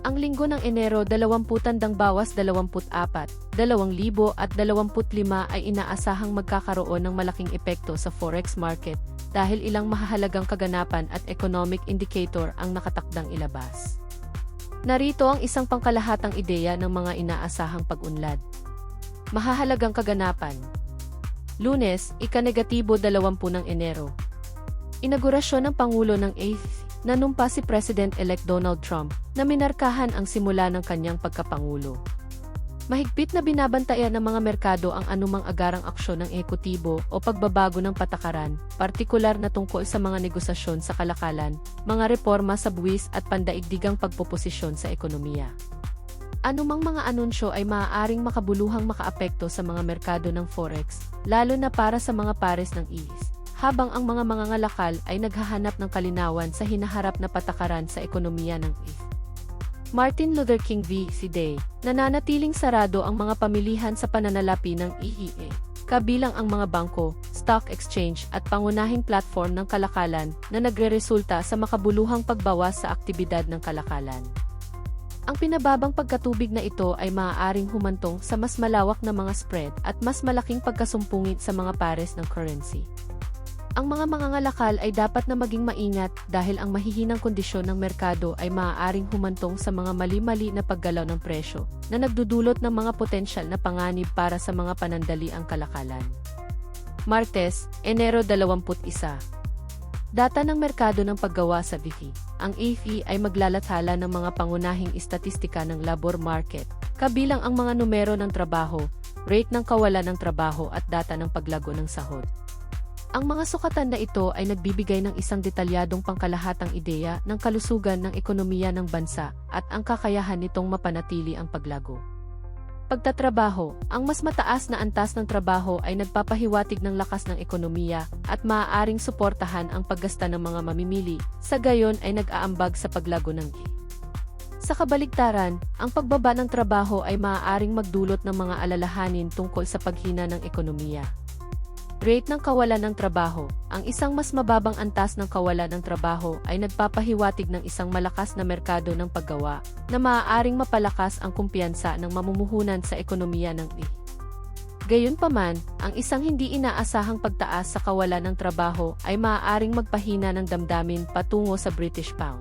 Ang linggo ng Enero 20 tandang bawas 24, 2025 ay inaasahang magkakaroon ng malaking epekto sa forex market dahil ilang mahahalagang kaganapan at economic indicator ang nakatakdang ilabas. Narito ang isang pangkalahatang ideya ng mga inaasahang pag-unlad. Mahahalagang kaganapan. Lunes, ika-negatibo 20 ng Enero. Inaugurasyon ng Pangulo ng 8th nanumpa si President-elect Donald Trump na minarkahan ang simula ng kanyang pagkapangulo. Mahigpit na binabantayan ng mga merkado ang anumang agarang aksyon ng ekotibo o pagbabago ng patakaran, partikular na tungkol sa mga negosasyon sa kalakalan, mga reforma sa buwis at pandaigdigang pagpoposisyon sa ekonomiya. Anumang mga anunsyo ay maaaring makabuluhang makaapekto sa mga merkado ng forex, lalo na para sa mga pares ng IS habang ang mga mangangalakal ay naghahanap ng kalinawan sa hinaharap na patakaran sa ekonomiya ng ETH. Martin Luther King v. Day, nananatiling sarado ang mga pamilihan sa pananalapi ng EEA, kabilang ang mga bangko, stock exchange at pangunahing platform ng kalakalan na nagreresulta sa makabuluhang pagbawas sa aktibidad ng kalakalan. Ang pinababang pagkatubig na ito ay maaaring humantong sa mas malawak na mga spread at mas malaking pagkasumpungit sa mga pares ng currency. Ang mga mangangalakal ay dapat na maging maingat dahil ang mahihinang kondisyon ng merkado ay maaaring humantong sa mga mali-mali na paggalaw ng presyo na nagdudulot ng mga potensyal na panganib para sa mga panandaliang kalakalan. Martes, Enero 21 Data ng merkado ng paggawa sa VIFI. Ang AFI ay maglalathala ng mga pangunahing istatistika ng labor market, kabilang ang mga numero ng trabaho, rate ng kawalan ng trabaho at data ng paglago ng sahod. Ang mga sukatan na ito ay nagbibigay ng isang detalyadong pangkalahatang ideya ng kalusugan ng ekonomiya ng bansa at ang kakayahan nitong mapanatili ang paglago. Pagtatrabaho, ang mas mataas na antas ng trabaho ay nagpapahiwatig ng lakas ng ekonomiya at maaaring suportahan ang paggasta ng mga mamimili, sa gayon ay nag-aambag sa paglago ng I. Sa kabaligtaran, ang pagbaba ng trabaho ay maaaring magdulot ng mga alalahanin tungkol sa paghina ng ekonomiya. Rate ng kawalan ng trabaho. Ang isang mas mababang antas ng kawalan ng trabaho ay nagpapahiwatig ng isang malakas na merkado ng paggawa na maaaring mapalakas ang kumpiyansa ng mamumuhunan sa ekonomiya ng I. Gayunpaman, ang isang hindi inaasahang pagtaas sa kawalan ng trabaho ay maaaring magpahina ng damdamin patungo sa British Pound.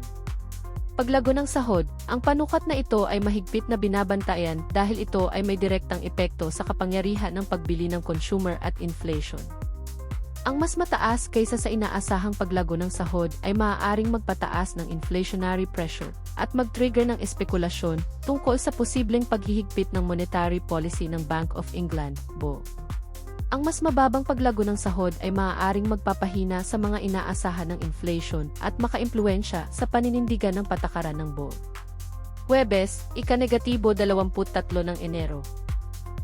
Paglago ng sahod, ang panukat na ito ay mahigpit na binabantayan dahil ito ay may direktang epekto sa kapangyarihan ng pagbili ng consumer at inflation. Ang mas mataas kaysa sa inaasahang paglago ng sahod ay maaaring magpataas ng inflationary pressure at mag-trigger ng espekulasyon tungkol sa posibleng paghihigpit ng monetary policy ng Bank of England, BO. Ang mas mababang paglago ng sahod ay maaaring magpapahina sa mga inaasahan ng inflation at makaimpluensya sa paninindigan ng patakaran ng BOL. Huwebes, ika-negatibo 23 ng Enero.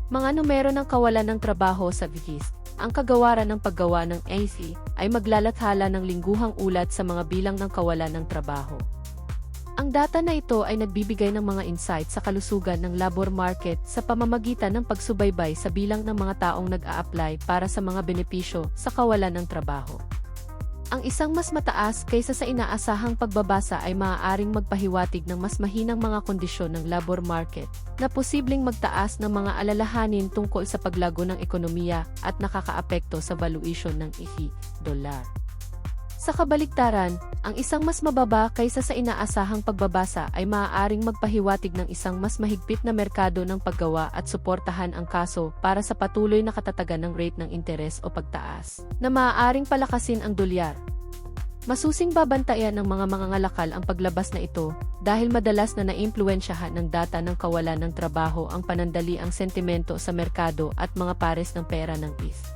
Mga numero ng kawalan ng trabaho sa VIS, ang kagawaran ng paggawa ng AC ay maglalathala ng lingguhang ulat sa mga bilang ng kawalan ng trabaho. Ang data na ito ay nagbibigay ng mga insight sa kalusugan ng labor market sa pamamagitan ng pagsubaybay sa bilang ng mga taong nag-a-apply para sa mga benepisyo sa kawalan ng trabaho. Ang isang mas mataas kaysa sa inaasahang pagbabasa ay maaaring magpahiwatig ng mas mahinang mga kondisyon ng labor market na posibleng magtaas ng mga alalahanin tungkol sa paglago ng ekonomiya at nakakaapekto sa valuation ng ihi, dolar. Sa kabaligtaran, ang isang mas mababa kaysa sa inaasahang pagbabasa ay maaaring magpahiwatig ng isang mas mahigpit na merkado ng paggawa at suportahan ang kaso para sa patuloy na katatagan ng rate ng interes o pagtaas, na maaaring palakasin ang dolyar. Masusing babantayan ng mga mangangalakal ang paglabas na ito dahil madalas na naimpluensyahan ng data ng kawalan ng trabaho ang panandali ang sentimento sa merkado at mga pares ng pera ng ETH.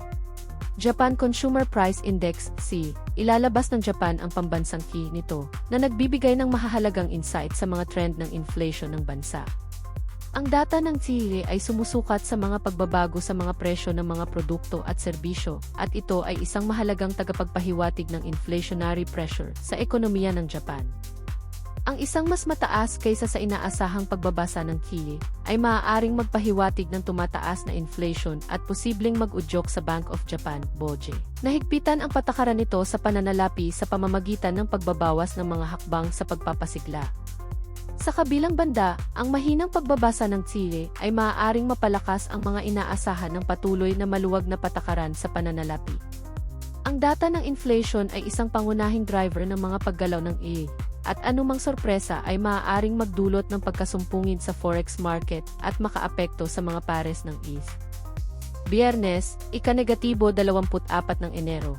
Japan Consumer Price Index C. Ilalabas ng Japan ang pambansang key nito na nagbibigay ng mahahalagang insight sa mga trend ng inflation ng bansa. Ang data ng CIE ay sumusukat sa mga pagbabago sa mga presyo ng mga produkto at serbisyo at ito ay isang mahalagang tagapagpahiwatig ng inflationary pressure sa ekonomiya ng Japan. Ang isang mas mataas kaysa sa inaasahang pagbabasa ng KIE ay maaaring magpahiwatig ng tumataas na inflation at posibleng mag-udyok sa Bank of Japan, BOJE. Nahigpitan ang patakaran nito sa pananalapi sa pamamagitan ng pagbabawas ng mga hakbang sa pagpapasigla. Sa kabilang banda, ang mahinang pagbabasa ng Chile ay maaaring mapalakas ang mga inaasahan ng patuloy na maluwag na patakaran sa pananalapi. Ang data ng inflation ay isang pangunahing driver ng mga paggalaw ng A, at anumang sorpresa ay maaaring magdulot ng pagkasumpungin sa forex market at makaapekto sa mga pares ng East. Biyernes, ika-negatibo 24 ng Enero.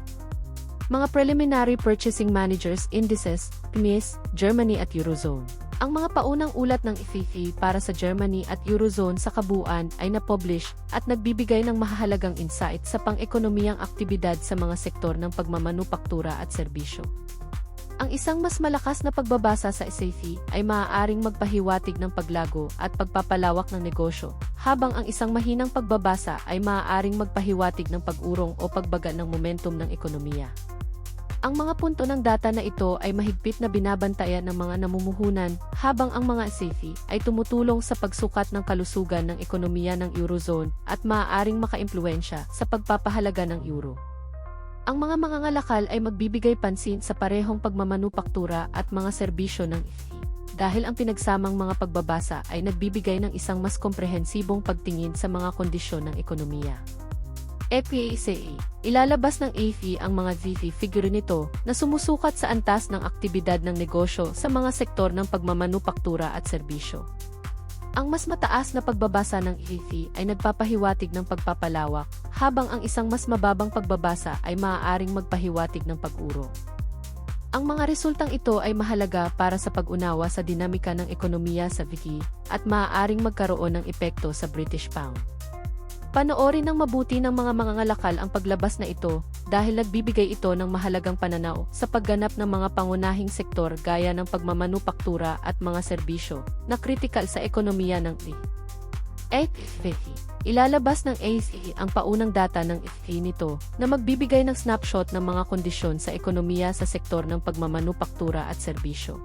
Mga Preliminary Purchasing Managers Indices, PMIS, Germany at Eurozone. Ang mga paunang ulat ng IFIFI para sa Germany at Eurozone sa kabuuan ay napublish at nagbibigay ng mahahalagang insight sa pang-ekonomiyang aktibidad sa mga sektor ng pagmamanupaktura at serbisyo. Ang isang mas malakas na pagbabasa sa SAFE ay maaaring magpahiwatig ng paglago at pagpapalawak ng negosyo, habang ang isang mahinang pagbabasa ay maaaring magpahiwatig ng pag-urong o pagbaga ng momentum ng ekonomiya. Ang mga punto ng data na ito ay mahigpit na binabantayan ng mga namumuhunan, habang ang mga SAFE ay tumutulong sa pagsukat ng kalusugan ng ekonomiya ng Eurozone at maaaring makaimpluensya sa pagpapahalaga ng euro. Ang mga mangangalakal ay magbibigay pansin sa parehong pagmamanupaktura at mga serbisyo ng dahil ang pinagsamang mga pagbabasa ay nagbibigay ng isang mas komprehensibong pagtingin sa mga kondisyon ng ekonomiya. FPACA, ilalabas ng AFI ang mga VV figure nito na sumusukat sa antas ng aktibidad ng negosyo sa mga sektor ng pagmamanupaktura at serbisyo. Ang mas mataas na pagbabasa ng AFI ay nagpapahiwatig ng pagpapalawak, habang ang isang mas mababang pagbabasa ay maaaring magpahiwatig ng pag-uro. Ang mga resultang ito ay mahalaga para sa pag-unawa sa dinamika ng ekonomiya sa Viki at maaaring magkaroon ng epekto sa British Pound. Panoorin ng mabuti ng mga mangangalakal ang paglabas na ito dahil nagbibigay ito ng mahalagang pananaw sa pagganap ng mga pangunahing sektor gaya ng pagmamanupaktura at mga serbisyo na kritikal sa ekonomiya ng I. Ilalabas ng ACE ang paunang data ng IFI nito na magbibigay ng snapshot ng mga kondisyon sa ekonomiya sa sektor ng pagmamanupaktura at serbisyo.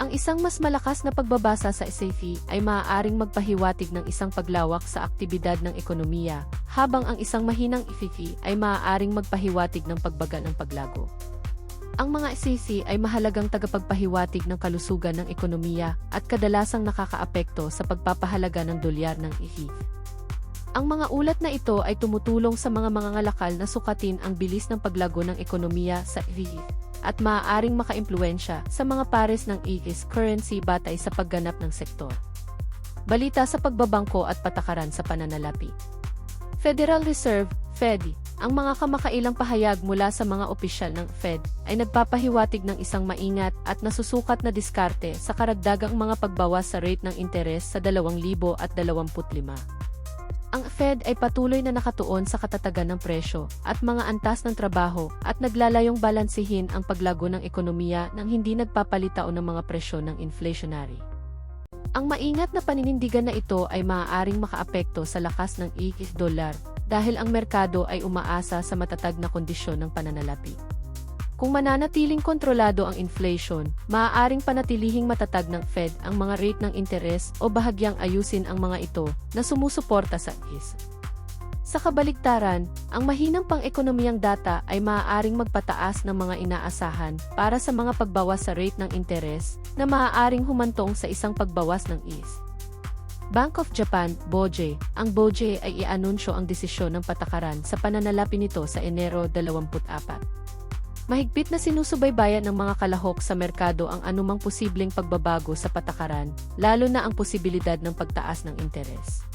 Ang isang mas malakas na pagbabasa sa SAFE ay maaaring magpahiwatig ng isang paglawak sa aktibidad ng ekonomiya, habang ang isang mahinang IFIFI ay maaaring magpahiwatig ng pagbaga ng paglago. Ang mga SAC ay mahalagang tagapagpahiwatig ng kalusugan ng ekonomiya at kadalasang nakakaapekto sa pagpapahalaga ng dolyar ng IFI. Ang mga ulat na ito ay tumutulong sa mga mangangalakal na sukatin ang bilis ng paglago ng ekonomiya sa IFI at maaaring makaimpluensya sa mga pares ng IGIS currency batay sa pagganap ng sektor. Balita sa pagbabangko at patakaran sa pananalapi. Federal Reserve, Fed, ang mga kamakailang pahayag mula sa mga opisyal ng Fed ay nagpapahiwatig ng isang maingat at nasusukat na diskarte sa karagdagang mga pagbawas sa rate ng interes sa 2025. Ang Fed ay patuloy na nakatuon sa katatagan ng presyo at mga antas ng trabaho at naglalayong balansihin ang paglago ng ekonomiya nang hindi nagpapalitaon ng mga presyo ng inflationary. Ang maingat na paninindigan na ito ay maaaring makaapekto sa lakas ng ikis dolar dahil ang merkado ay umaasa sa matatag na kondisyon ng pananalapi. Kung mananatiling kontrolado ang inflation, maaaring panatilihing matatag ng Fed ang mga rate ng interes o bahagyang ayusin ang mga ito na sumusuporta sa IS. Sa kabaligtaran, ang mahinang pang-ekonomiyang data ay maaaring magpataas ng mga inaasahan para sa mga pagbawas sa rate ng interes na maaaring humantong sa isang pagbawas ng IS. Bank of Japan, BOJE, ang BOJE ay ianunsyo ang desisyon ng patakaran sa pananalapi nito sa Enero 24. Mahigpit na sinusubaybayan ng mga kalahok sa merkado ang anumang posibleng pagbabago sa patakaran, lalo na ang posibilidad ng pagtaas ng interes.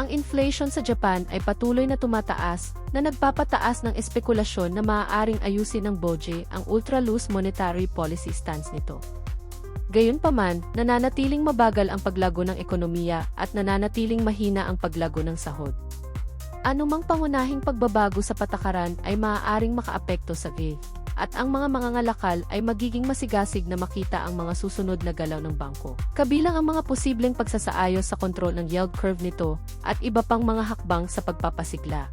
Ang inflation sa Japan ay patuloy na tumataas na nagpapataas ng espekulasyon na maaaring ayusin ng BOJE ang ultra-loose monetary policy stance nito. Gayunpaman, nananatiling mabagal ang paglago ng ekonomiya at nananatiling mahina ang paglago ng sahod. Anumang pangunahing pagbabago sa patakaran ay maaaring makaapekto sa V, at ang mga mangangalakal ay magiging masigasig na makita ang mga susunod na galaw ng bangko. Kabilang ang mga posibleng pagsasaayos sa kontrol ng yield curve nito at iba pang mga hakbang sa pagpapasigla.